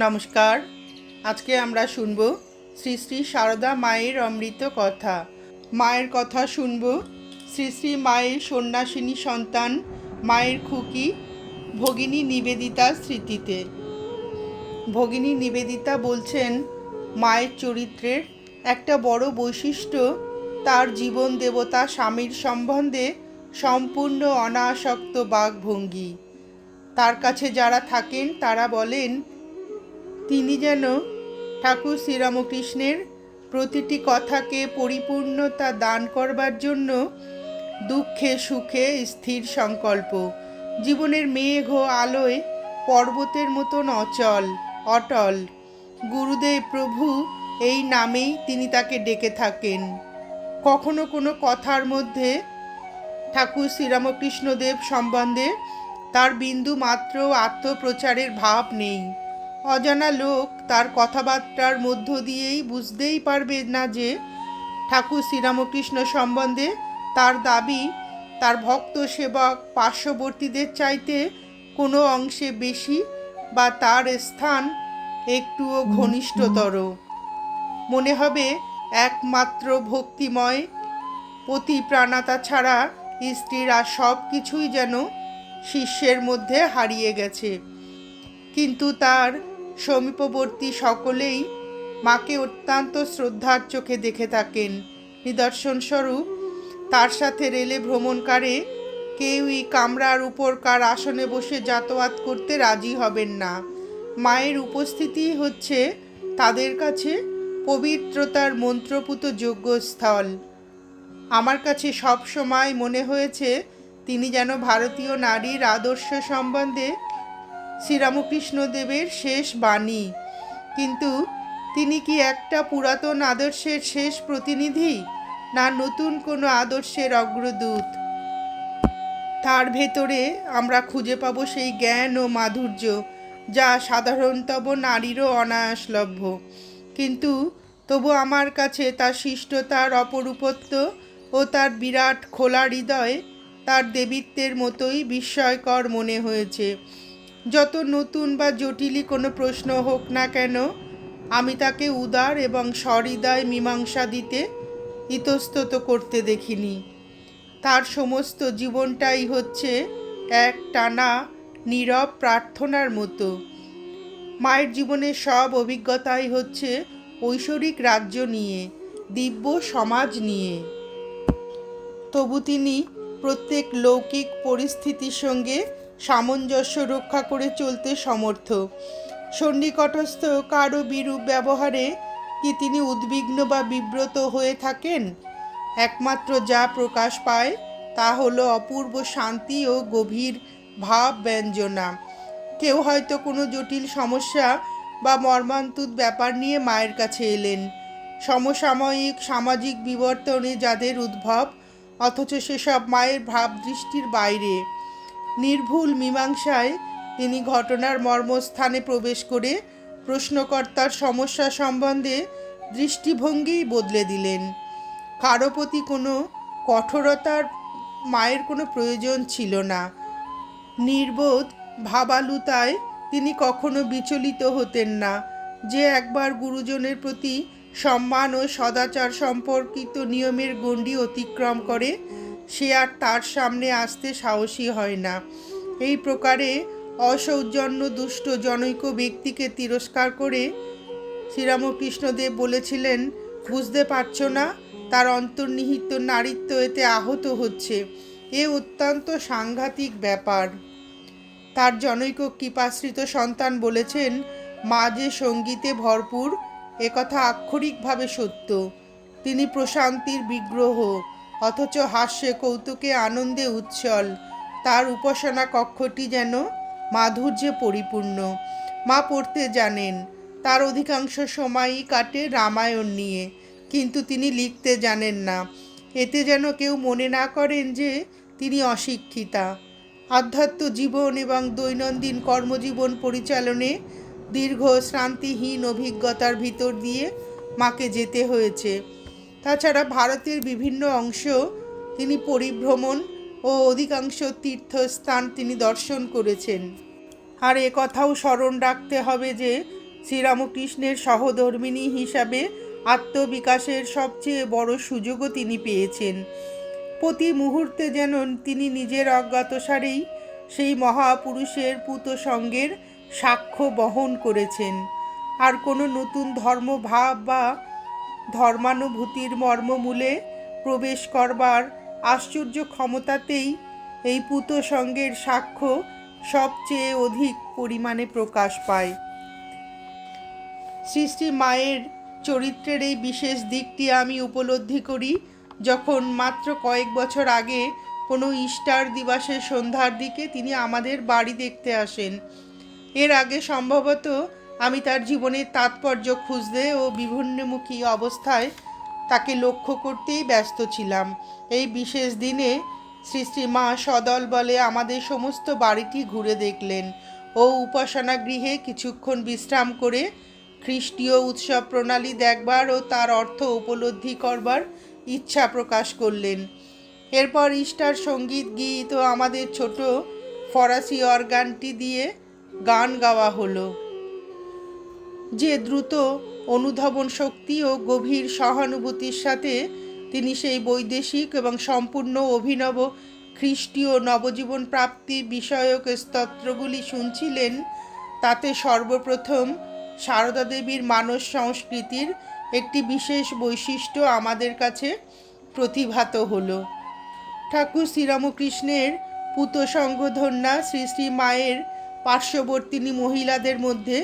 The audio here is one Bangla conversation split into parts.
নমস্কার। আজকে আমরা শুনব শ্রী শ্রী সারদা মায়ের অমৃত কথা। মায়ের কথা শুনব শ্রী শ্রী মায়ের সন্ন্যাসিনী সন্তান, মায়ের খুকি ভগিনী নিবেদিতার স্মৃতিতে। ভগিনী নিবেদিতা বলছেন, মায়ের চরিত্রের একটা বড় বৈশিষ্ট্য তার জীবন দেবতা স্বামীর সম্বন্ধে সম্পূর্ণ অনাসক্ত বাঘভঙ্গি তার কাছে যারা থাকেন তারা বলেন তিনি যেন ঠাকুর শ্রীরামকৃষ্ণের প্রতিটি কথাকে পরিপূর্ণতা দান করবার জন্য দুঃখে, সুখে, স্থির সংকল্প। জীবনের মেঘ ও আলোয় পর্বতের মতন অচল, অটল। গুরুদেব প্রভু এই নামেই তিনি তাকে ডেকে থাকেন। কখনো কোনো কথার মধ্যে ঠাকুর শ্রীরামকৃষ্ণদেব সম্বন্ধে তার বিন্দু মাত্র আত্মপ্রচারের ভাব নেই। অজানা লোক তার কথাবার্তার মধ্য দিয়েই বুঝতেই পারবে না যে ঠাকুর শ্রীরামকৃষ্ণ সম্বন্ধে তার দাবি তার ভক্ত সেবক পার্শ্ববর্তীদের চাইতে কোনো অংশে বেশি বা তার স্থান একটুও ঘনিষ্ঠতর। মনে হবে একমাত্র ভক্তিময় পতি প্রাণাতা ছাড়া স্ত্রীর আর সব কিছুই যেন শিষ্যের মধ্যে হারিয়ে গেছে। কিন্তু তার সমীপবর্তী সকলেই মাকে অত্যন্ত শ্রদ্ধার চোখে দেখে থাকেন। নিদর্শনস্বরূপ তার সাথে রেলে ভ্রমণকারে কেউই কামরার উপরকার আসনে বসে যাতায়াত করতে রাজি হবেন না। মায়ের উপস্থিতি হচ্ছে তাদের কাছে পবিত্রতার মন্ত্রপুত যোগ্যস্থল আমার কাছে সব সময় মনে হয়েছে, তিনি যেন ভারতীয় নারীর আদর্শ সম্বন্ধে শ্রীরামকৃষ্ণদেবের শেষ বাণী। কিন্তু তিনি কি একটা পুরাতন আদর্শের শেষ প্রতিনিধি, না নতুন কোনো আদর্শের অগ্রদূত? তার ভেতরে আমরা খুঁজে পাব সেই জ্ঞান ও মাধুর্য, যা সাধারণতম নারীরও অনায়াসলভ্য। কিন্তু তবু আমার কাছে তার শিষ্টতার অপরূপত্ব ও তার বিরাট খোলা হৃদয় তার দেবীত্বের মতোই বিস্ময়কর মনে হয়েছে। যত নতুন বা জটিলই কোনো প্রশ্ন হোক না কেন, আমি তাকে উদার এবং সহৃদয় মীমাংসা দিতে ইতস্তত করতে দেখিনি। তার সমস্ত জীবনটাই হচ্ছে এক টানা নীরব প্রার্থনার মতো। মায়ের জীবনের সব অভিজ্ঞতাই হচ্ছে ঐশ্বরিক রাজ্য নিয়ে, দিব্য সমাজ নিয়ে। তবু তিনি প্রত্যেক লৌকিক পরিস্থিতির সঙ্গে সামঞ্জস্য রক্ষা করে চলতে সমর্থ। সন্নিকটস্থ কারও বিরূপ ব্যবহারে কি তিনি উদ্বিগ্ন বা বিব্রত হয়ে থাকেন? একমাত্র যা প্রকাশ পায়, তা হলো অপূর্ব শান্তি ও গভীর ভাব ব্যঞ্জনা কেউ হয়তো কোনো জটিল সমস্যা বা মর্মান্তুদ ব্যাপার নিয়ে মায়ের কাছে এলেন। সমসাময়িক সামাজিক বিবর্তনে যাদের উদ্ভব, অথচ সেসব মায়ের ভাবদৃষ্টির বাইরে। নির্ভুল মীমাংসায় তিনি ঘটনার মর্মস্থানে প্রবেশ করে প্রশ্নকর্তার সমস্যা সম্বন্ধে দৃষ্টিভঙ্গি বদলে দিলেন। কারও প্রতি কোনো কঠোরতার মায়ের কোনো প্রয়োজন ছিল না। নির্বোধ ভাবালুতায় তিনি কখনো বিচলিত হতেন না, যে একবার গুরুজনের প্রতি সম্মান ও সদাচার সম্পর্কিত নিয়মের গণ্ডি অতিক্রম করে সে আর তার সামনে আসতে সাহসী হয় না। এই প্রকারে অসৌজন্য দুষ্ট জনৈক ব্যক্তিকে তিরস্কার করে শ্রীরামকৃষ্ণদেব বলেছিলেন, বুঝতে পারছ না, তার অন্তর্নিহিত নারীত্ব এতে আহত হচ্ছে। এ অত্যন্ত সাংঘাতিক ব্যাপার। তার জনৈক কৃপাশ্রিত সন্তান বলেছেন, মা যে সঙ্গীতে ভরপুর একথা আক্ষরিকভাবে সত্য। তিনি প্রশান্তির বিগ্রহ। অথচ হাস্যে কৌতুকে আনন্দে উচ্ছল। তার উপাসনা কক্ষটি যেন মাধুর্যে পরিপূর্ণ। মা পড়তে জানেন, তার অধিকাংশ সময়ই কাটে রামায়ণ নিয়ে, কিন্তু তিনি লিখতে জানেন না। এতে যেন কেউ মনে না করেন যে তিনি অশিক্ষিতা। আধ্যাত্ম জীবন এবং দৈনন্দিন কর্মজীবন পরিচালনে দীর্ঘ শ্রান্তিহীন অভিজ্ঞতার ভিতর দিয়ে মাকে যেতে হয়েছে। তাছাড়া ভারতের বিভিন্ন অংশ তিনি পরিভ্রমণ ও অধিকাংশ তীর্থস্থান তিনি দর্শন করেছেন। আর এ কথাও স্মরণ রাখতে হবে যে, শ্রীরামকৃষ্ণের সহধর্মিণী হিসাবে আত্মবিকাশের সবচেয়ে বড় সুযোগও তিনি পেয়েছেন। প্রতি মুহূর্তে যেন তিনি নিজের অজ্ঞাতসারেই সেই মহাপুরুষের পুত সঙ্গের সাক্ষ্য বহন করেছেন। আর কোনো নতুন ধর্মভাব বা ধর্মানুভূতির মর্মমূলে প্রবেশ করবার আশ্চর্য ক্ষমতাতেই এই পুত সঙ্গের সাক্ষ্য সবচেয়ে অধিক পরিমাণে প্রকাশ পায়। সৃষ্টি মায়ের চরিত্রের এই বিশেষ দিকটি আমি উপলব্ধি করি, যখন মাত্র কয়েক বছর আগে কোনো ইস্টার দিবসের সন্ধ্যার দিকে তিনি আমাদের বাড়ি দেখতে আসেন। এর আগে সম্ভবত আমি তার জীবনের তাৎপর্য খুঁজতে ও বিভিন্নমুখী অবস্থায় তাকে লক্ষ্য করতেই ব্যস্ত ছিলাম। এই বিশেষ দিনে শ্রী শ্রী মা সদল বলে আমাদের সমস্ত বাড়িটি ঘুরে দেখলেন। ও উপাসনা গৃহে কিছুক্ষণ বিশ্রাম করে খ্রিস্টীয় উৎসব প্রণালী দেখবার ও তার অর্থ উপলব্ধি করবার ইচ্ছা প্রকাশ করলেন। এরপর ইস্টার সংগীত, গীত ও আমাদের ছোট ফরাসি অর্গানটি দিয়ে গান গাওয়া হলো। যে দ্রুত অনুধাবন শক্তি ও গভীর সহানুভূতির সাথে তিনি সেই বৈদেশিক এবং সম্পূর্ণ অভিনব খ্রিস্টীয় নবজীবন প্রাপ্তি বিষয়ক স্তোত্রগুলি শুনছিলেন, তাতে সর্বপ্রথম সারদা দেবীর মানস সংস্কৃতির একটি বিশেষ বৈশিষ্ট্য আমাদের কাছে প্রতিভাত হলো। ঠাকুর শ্রীরামকৃষ্ণের পুত সংঘধন্যা শ্রী শ্রী মায়ের পার্শ্ববর্তিনী মহিলাদের মধ্যে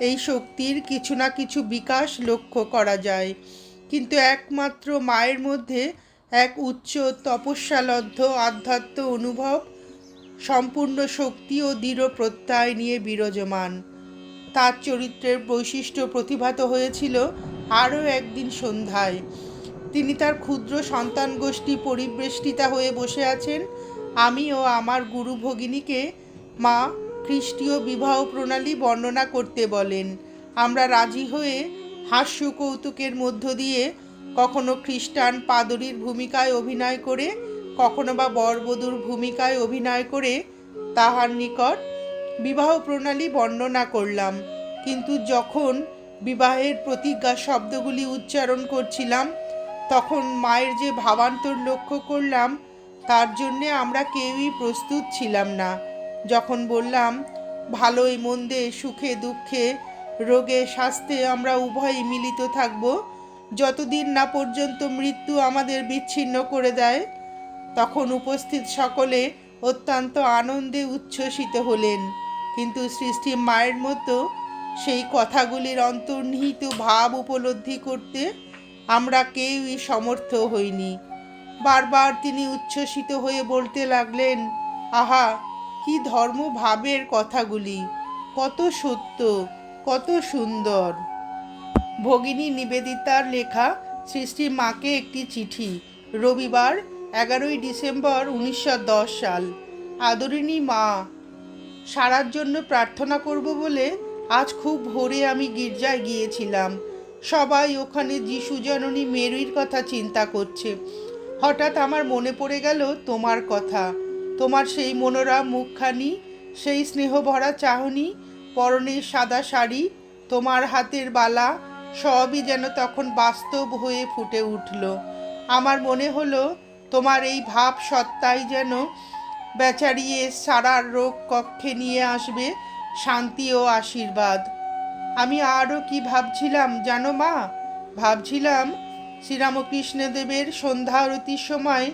এই শক্তির কিছু না কিছু বিকাশ লক্ষ্য করা যায়। কিন্তু একমাত্র মায়ের মধ্যে এক উচ্চ তপস্যালব্ধ আধ্যাত্ম অনুভব, সম্পূর্ণ শক্তি ও দৃঢ় প্রত্যয় নিয়ে বিরাজমান। তার চরিত্রের বৈশিষ্ট্য প্রতিভাত হয়েছিল আরও একদিন সন্ধ্যায়। তিনি তার ক্ষুদ্র সন্তান গোষ্ঠী পরিবেষ্টিতা হয়ে বসে আছেন। আমি ও আমার গুরু ভগিনীকে মা খ্রিস্টীয় বিবাহ প্রণালী বর্ণনা করতে বলেন, আমরা রাজি হয়ে হাস্য কৌতুকের মধ্য দিয়ে কখনো খ্রিস্টান পাদরীর ভূমিকায় অভিনয় করে, কখনো বা বরবধূর ভূমিকায় অভিনয় করে তাহার নিকট বিবাহ প্রণালী বর্ণনা করলাম। কিন্তু যখন বিবাহের প্রতিজ্ঞা শব্দগুলি উচ্চারণ করছিলাম, তখন মায়ের যে ভাবান্তর লক্ষ্য করলাম, তার জন্যে আমরা কেউই প্রস্তুত ছিলাম না। যখন বললাম, ভালোই মন্দে, সুখে, দুঃখে, রোগে, স্বাস্থ্যে আমরা উভয়ই মিলিত থাকব। যতদিন না পর্যন্ত মৃত্যু আমাদের বিচ্ছিন্ন করে দেয়, তখন উপস্থিত সকলে অত্যন্ত আনন্দে উচ্ছ্বসিত হলেন। কিন্তু সৃষ্টি মায়ের মতো সেই কথাগুলির অন্তর্নিহিত ভাব উপলব্ধি করতে আমরা কেউই সমর্থ হইনি। বারবার তিনি উচ্ছ্বসিত হয়ে বলতে লাগলেন, আহা কি ধর্ম ভাবের কথাগুলি? কত সত্য, কত সুন্দর। ভগিনী নিবেদিতার লেখা সৃষ্টির মাকে একটি চিঠি, রবিবার, এগারোই ডিসেম্বর, উনিশশো দশ সাল। আদরিণী মা, সারার জন্য প্রার্থনা করব বলে আজ খুব ভোরে আমি গির্জায় গিয়েছিলাম। সবাই ওখানে যিশু জননী মেরির কথা চিন্তা করছে। হঠাৎ আমার মনে পড়ে গেল তোমার কথা। তোমার সেই মনোরম মুখখানি, সেই স্নেহভরা চাহনি, পরনের সাদা শাড়ি, তোমার হাতের বালা, সবই যেন তখন বাস্তব হয়ে ফুটে উঠল। আমার মনে হলো, তোমার এই ভাব সত্তাই যেন বেচারিয়ে সারার রোগ কক্ষে নিয়ে আসবে শান্তি ও আশীর্বাদ। আমি আরও কি ভাবছিলাম জানো মা? ভাবছিলাম শ্রীরামকৃষ্ণদেবের সন্ধ্যা আরতির সময়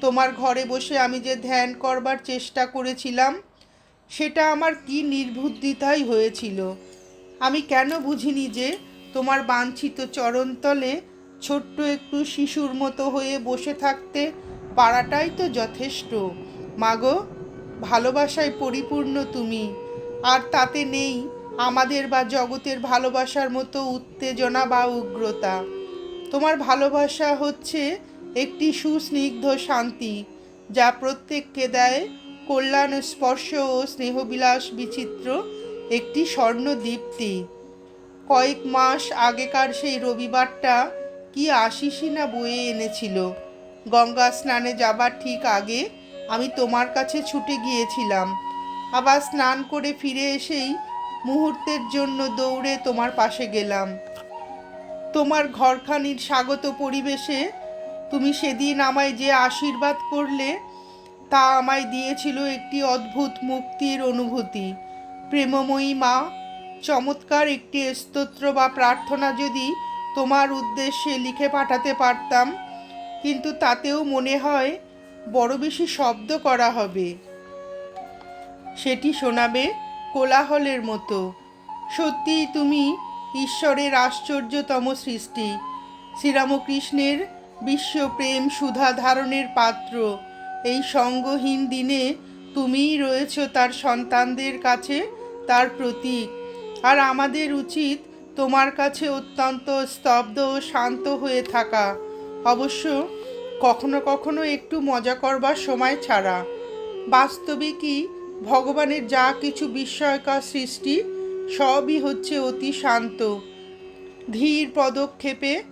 তোমার ঘরে বসে আমি যে ধ্যান করবার চেষ্টা করেছিলাম, সেটা আমার কি নির্বুদ্ধিতাই হয়েছিল? আমি কেন বুঝিনি যে তোমার বাঞ্ছিত চরণতলে ছোট্ট একটু শিশুর মতো হয়ে বসে থাকতে পারাটাই তো যথেষ্ট। মাগো, ভালোবাসায় পরিপূর্ণ তুমি, আর তাতে নেই আমাদের বা জগতের ভালোবাসার মতো উত্তেজনা বা উগ্রতা। তোমার ভালোবাসা হচ্ছে একটি সুস্নিগ্ধ শান্তি, যা প্রত্যেককে দেয় কল্যাণ, স্পর্শ ও স্নেহবিলাস বিচিত্র একটি স্বর্ণ দীপ্তি কয়েক মাস আগেকার সেই রবিবারটা কি আশিসই না বয়ে এনেছিল। গঙ্গা স্নানে যাবার ঠিক আগে আমি তোমার কাছে ছুটে গিয়েছিলাম। আবার স্নান করে ফিরে এসেই মুহূর্তের জন্য দৌড়ে তোমার পাশে গেলাম। তোমার ঘরখানির স্বাগত পরিবেশে তুমি সেদিন আমায় যে আশীর্বাদ করলে, তা আমায় দিয়েছিল একটি অদ্ভুত মুক্তির অনুভূতি। প্রেমময়ী মা, চমৎকার একটি স্তোত্র বা প্রার্থনা যদি তোমার উদ্দেশ্যে লিখে পাঠাতে পারতাম, কিন্তু তাতেও মনে হয় বড় বেশি শব্দ করা হবে। সেটি শোনাবে কোলাহলের মতো। সত্যিই তুমি ঈশ্বরের আশ্চর্যতম সৃষ্টি। শ্রীরামকৃষ্ণের বিশ্বপ্রেম সুধা ধারণের পাত্র। এই সঙ্গহীন দিনে তুমিই রয়েছ তার সন্তানদের কাছে তার প্রতীক। আর আমাদের উচিত তোমার কাছে অত্যন্ত স্তব্ধ ও শান্ত হয়ে থাকা। অবশ্য কখনো কখনো একটু মজা করবার সময় ছাড়া। বাস্তবিকই ভগবানের যা কিছু বিস্ময়কর সৃষ্টি, সবই হচ্ছে অতি শান্ত। ধীর পদক্ষেপে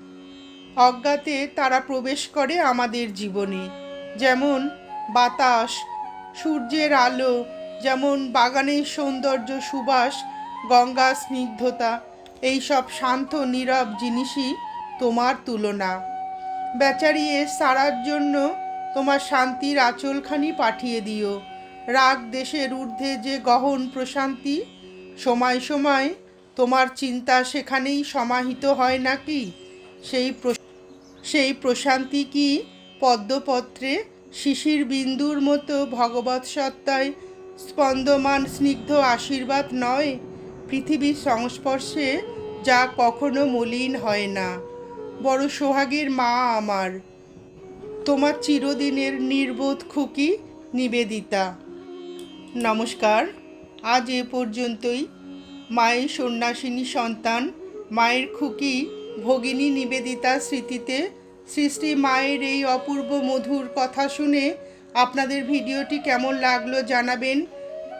অজ্ঞাতে তারা প্রবেশ করে আমাদের জীবনে। যেমন বাতাস, সূর্যের আলো, যেমন বাগানের সৌন্দর্য সুবাস, গঙ্গা স্নিগ্ধতা, এইসব শান্ত নীরব জিনিসই তোমার তুলনা। বেচারি এ সারার জন্য তোমার শান্তির আঁচলখানি পাঠিয়ে দিও। রাগ দেশের ঊর্ধ্বে যে গহন প্রশান্তি, সময় সময় তোমার চিন্তা সেখানেই সমাহিত হয় নাকি? সেই সেই প্রশান্তি কি পদ্মপত্রে শিশির বিন্দুর মতো ভগবৎ সত্তায় স্পন্দমান স্নিগ্ধ আশীর্বাদ নয়? পৃথিবীর সংস্পর্শে যা কখনো মলিন হয় না। বড় সোহাগের মা আমার। তোমার চিরদিনের নির্বোধ খুকি নিবেদিতা। নমস্কার। আজ এ পর্যন্তই। মায়ের সন্ন্যাসিনী সন্তান, মায়ের খুকি ভগিনী নিবেদিতা স্মৃতিতে সৃষ্টি মায়ের এই অপূর্ব মধুর কথা শুনে আপনাদের ভিডিওটি কেমন লাগল জানাবেন।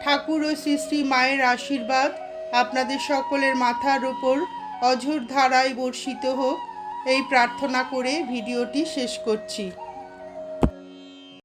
ঠাকুর ও সৃষ্টি মায়ের আশীর্বাদ আপনাদের সকলের মাথার ওপর অঝোর ধারায় বর্ষিত হোক। এই প্রার্থনা করে ভিডিওটি শেষ করছি।